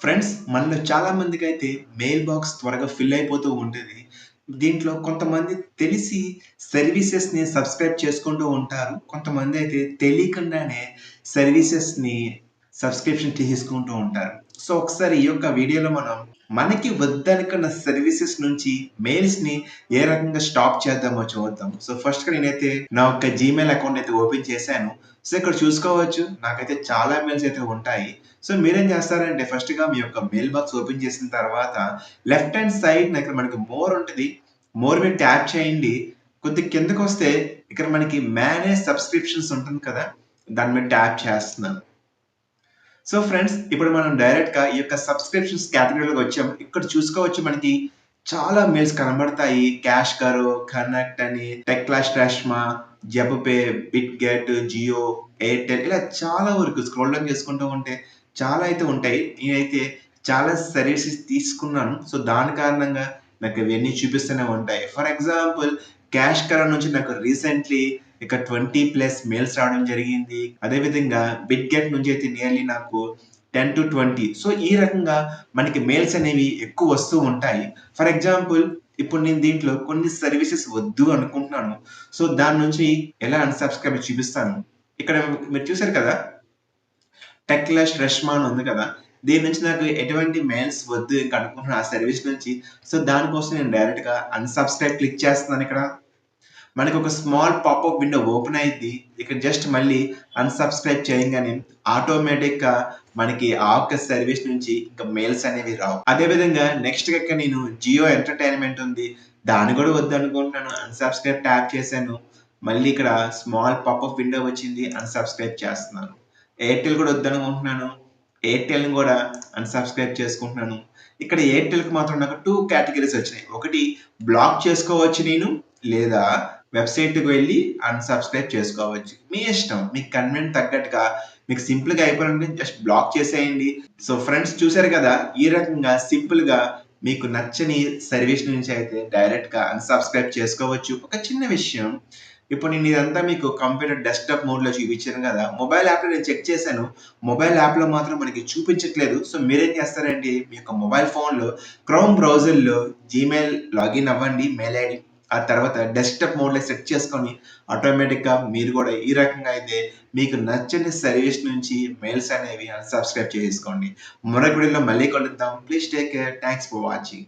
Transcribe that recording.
Friends మనలో చాలామందికి అయితే మెయిల్ బాక్స్ త్వరగా ఫిల్ అయిపోతూ ఉంటుంది దీంట్లో కొంతమంది తెలిసి సర్వీసెస్ని సబ్స్క్రైబ్ చేసుకుంటూ ఉంటారు. కొంతమంది అయితే తెలియకుండానే సర్వీసెస్ని సబ్స్క్రిప్షన్ తీసుకుంటూ ఉంటారు. సో ఒకసారి ఈ యొక్క వీడియోలో మనం మనకి వద్దనుకున్న సర్వీసెస్ నుంచి మెయిల్స్ని ఏ రకంగా స్టాప్ చేద్దామో చూద్దాం. సో ఫస్ట్గా నేనైతే నా యొక్క జీమెయిల్ అకౌంట్ అయితే ఓపెన్ చేశాను. సో ఇక్కడ చూసుకోవచ్చు నాకైతే చాలా మెయిల్స్ అయితే ఉంటాయి. సో మీరేం చేస్తారంటే ఫస్ట్గా మీ యొక్క మెయిల్ బాక్స్ ఓపెన్ చేసిన తర్వాత లెఫ్ట్ హ్యాండ్ సైడ్ ఇక్కడ మనకి మోర్ ఉంటుంది. మోర్ మీద ట్యాప్ చేయండి. కొద్ది కిందకు వస్తే ఇక్కడ మనకి మేనేజ్ సబ్స్క్రిప్షన్స్ ఉంటుంది కదా దాని మీద ట్యాప్ చేస్తున్నాను. సో ఫ్రెండ్స్ ఇప్పుడు మనం డైరెక్ట్గా ఈ యొక్క సబ్స్క్రిప్షన్స్ కేటగిరీలోకి వచ్చాం ఇక్కడ చూసుకోవచ్చు మనకి చాలా మెయిల్స్ కనబడతాయి. క్యాష్ కరో కనెక్ట్ అని టెక్ క్లాష్ ట్రాష్మా జబ్పే బిట్ గెట్ జియో ఎయిర్టెల్ ఇలా చాలా వరకు స్క్రోల్ డౌన్ చేసుకుంటూ ఉంటే చాలా అయితే ఉంటాయి. నేనైతే చాలా సర్వీసెస్ తీసుకున్నాను. సో దాని కారణంగా నాకు ఇవన్నీ చూపిస్తూనే ఉంటాయి. ఫర్ ఎగ్జాంపుల్ క్యాష్ కరో నుంచి నాకు రీసెంట్లీ ఇక ట్వంటీ ప్లస్ మెయిల్స్ రావడం జరిగింది. అదేవిధంగా బిట్ గెట్ నుంచి అయితే నియర్లీ నాకు టెన్ టు ట్వంటీ. సో ఈ రకంగా మనకి మెయిల్స్ అనేవి ఎక్కువ వస్తూ ఉంటాయి. ఫర్ ఎగ్జాంపుల్ ఇప్పుడు నేను దీంట్లో కొన్ని సర్వీసెస్ వద్దు అనుకుంటున్నాను. సో దాని నుంచి ఎలా అన్సబ్స్క్రైబ్ చూపిస్తాను? ఇక్కడ మీరు చూసారు కదా? టెక్లెస్ రెష్మాన్ ఉంది కదా? దీని నుంచి నాకు ఎటువంటి మెయిల్స్ వద్దు ఇంకా అనుకుంటున్నాను ఆ సర్వీస్ నుంచి. సో దానికోసం నేను డైరెక్ట్గా అన్సబ్స్క్రైబ్ క్లిక్ చేస్తున్నాను ఇక్కడ. మనకు ఒక స్మాల్ పాపప్ విండో ఓపెన్ అయింది ఇక్కడ జస్ట్ మళ్ళీ అన్సబ్స్క్రైబ్ చేయగానే ఆటోమేటిక్గా మనకి ఆ ఒక్క సర్వీస్ నుంచి ఇంకా మెయిల్స్ అనేవి రావు. అదే విధంగా నెక్స్ట్గా నేను జియో ఎంటర్టైన్మెంట్ ఉంది. దాన్ని కూడా వద్దు అనుకుంటున్నాను అన్సబ్స్క్రైబ్ ట్యాప్ చేశాను. మళ్ళీ ఇక్కడ స్మాల్ పాపప్ విండో వచ్చింది. అన్సబ్స్క్రైబ్ చేస్తున్నాను. ఎయిర్టెల్ కూడా వద్దు అనుకుంటున్నాను కూడా అన్సబ్స్క్రైబ్ చేసుకుంటున్నాను. ఇక్కడ ఎయిర్టెల్కి మాత్రం నాకు టూ కేటగిరీస్ వచ్చినాయి. ఒకటి బ్లాక్ చేసుకోవచ్చు నేను లేదా వెబ్సైట్కి వెళ్ళి అన్సబ్స్క్రైబ్ చేసుకోవచ్చు. మీ ఇష్టం మీకు కన్వెంట్ తగ్గట్టుగా మీకు సింపుల్గా గా జస్ట్ బ్లాక్ చేసేయండి. సో ఫ్రెండ్స్ చూసారు కదా ఈ రకంగా సింపుల్గా మీకు నచ్చని సర్వీస్ నుంచి అయితే డైరెక్ట్గా అన్సబ్స్క్రైబ్ చేసుకోవచ్చు. ఒక చిన్న విషయం ఇప్పుడు నేను ఇదంతా మీకు కంప్యూటర్ డెస్క్టాప్ మోడ్లో చూపించాను కదా మొబైల్ యాప్లో నేను చెక్ చేశాను మొబైల్ యాప్లో మాత్రం మనకి చూపించట్లేదు. సో మీరేం చేస్తారంటే మీ యొక్క మొబైల్ ఫోన్లో క్రోమ్ బ్రౌజర్లో జీమెయిల్ లాగిన్ అవ్వండి మెయిల్ ఐడి ఆ తర్వాత డెస్క్టాప్ మోడ్లో సెట్ చేసుకొని ఆటోమేటిక్గా మీరు కూడా ఈ రకంగా అయితే మీకు నచ్చని సర్వీస్ నుంచి మెయిల్స్ అనేవి అన్సబ్స్క్రైబ్ చేసుకోండి. మరొక వీడియోలో మళ్ళీ కలుద్దాం. Please take care thanks for watching